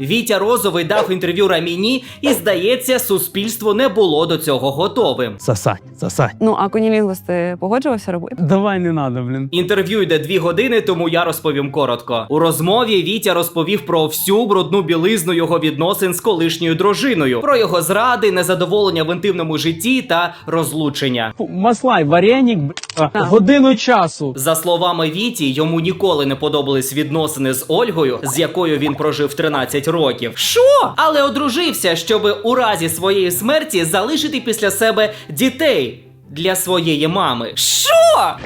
Вітя Розовий дав інтерв'ю Раміні, і здається, суспільство не було до цього готовим. Сосать, сосать. Ну а конілінгус ти погоджувався робити? Давай не надо, блін. Інтерв'ю йде дві години, тому я розповім коротко. У розмові Вітя розповів про всю брудну білизну його відносин з колишньою дружиною, про його зради, незадоволення в інтимному житті та розлучення. Фу, Маслай, вареник, бля, годину часу. За словами Віті, йому ніколи не подобались відносини з Ольгою, з якою він прожив 13 років. Що? Але одружився, щоб у разі своєї смерті залишити після себе дітей для своєї мами. Що?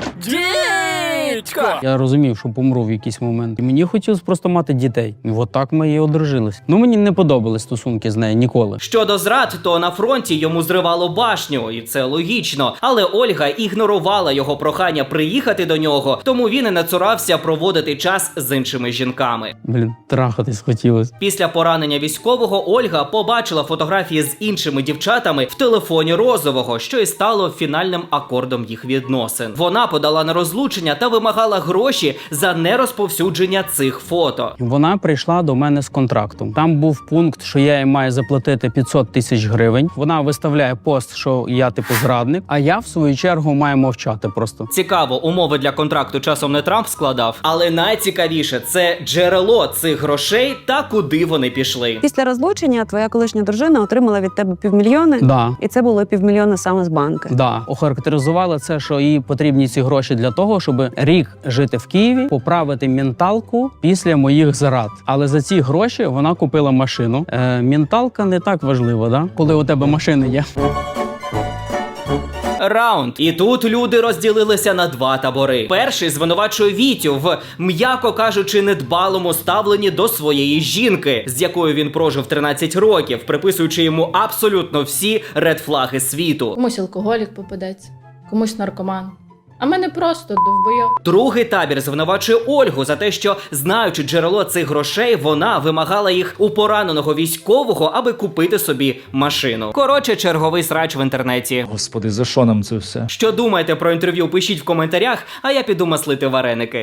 Дідько! Я розумів, що помру в якийсь момент. І мені хотілося просто мати дітей. І от так ми і одружились. Ну мені не подобались стосунки з нею ніколи. Щодо зрад, то на фронті йому зривало башню, і це логічно. Але Ольга ігнорувала його прохання приїхати до нього, тому він і не цурався проводити час з іншими жінками. Блін, трахатись хотілося. Після поранення військового Ольга побачила фотографії з іншими дівчатами в телефоні розового, що і стало фінальним акордом їх відносин. Вона подала на розлучення та вимагала гроші за нерозповсюдження цих фото. Вона прийшла до мене з контрактом. Там був пункт, що я їй маю заплатити 500 тисяч гривень. Вона виставляє пост, що я типу зрадник. А я в свою чергу маю мовчати просто. Цікаво, умови для контракту часом не Трамп складав, але найцікавіше це джерело цих грошей та куди вони пішли. Після розлучення твоя колишня дружина отримала від тебе півмільйони, Да. і це було півмільйона саме з банки. Да, охарактеризувала це, що їй потрібні ці гроші для того, щоб рік жити в Києві, поправити менталку після моїх зарад. Але за ці гроші вона купила машину. Е, менталка не так важлива, да? коли у тебе машини є. Раунд. І тут люди розділилися на два табори. Перший звинувачує Вітю в, м'яко кажучи, недбалому ставленні до своєї жінки, з якою він прожив 13 років, приписуючи йому абсолютно всі редфлаги світу. Комусь алкоголік попадеться, комусь наркоман. А мене просто довбойо. Другий табір звинувачує Ольгу за те, що, знаючи джерело цих грошей, вона вимагала їх у пораненого військового, аби купити собі машину. Коротше, черговий срач в інтернеті. Господи, за що нам це все? Що думаєте про інтерв'ю? Пишіть в коментарях, а я піду маслити вареники.